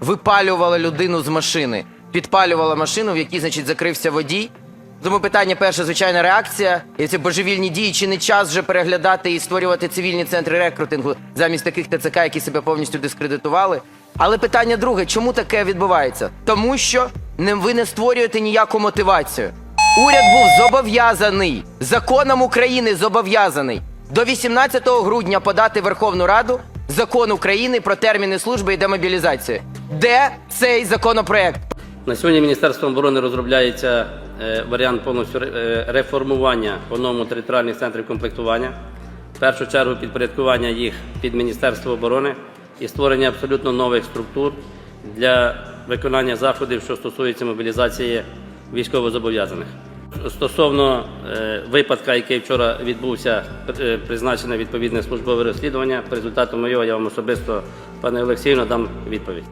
випалювала людину з машини, підпалювала машину, в якій, значить, закрився водій. Тому питання перше, звичайна реакція. І ці божевільні дії, чи не час вже переглядати і створювати цивільні центри рекрутингу замість таких ТЦК, які себе повністю дискредитували. Але питання друге, чому таке відбувається? Тому що ви не створюєте ніяку мотивацію. Уряд був зобов'язаний законом України зобов'язаний до 18 грудня подати Верховну Раду закон України про терміни служби і демобілізацію. Де цей законопроект? На сьогодні Міністерством оборони розробляється е, варіант повністю е, реформування по-новому територіальних центрів комплектування. В першу чергу підпорядкування їх під Міністерство оборони і створення абсолютно нових структур для виконання заходів, що стосуються мобілізації військовозобов'язаних. Стосовно е, випадка, який вчора відбувся, е, призначене відповідне службове розслідування. По результатам його я вам особисто, пане Олексію, надам відповідь.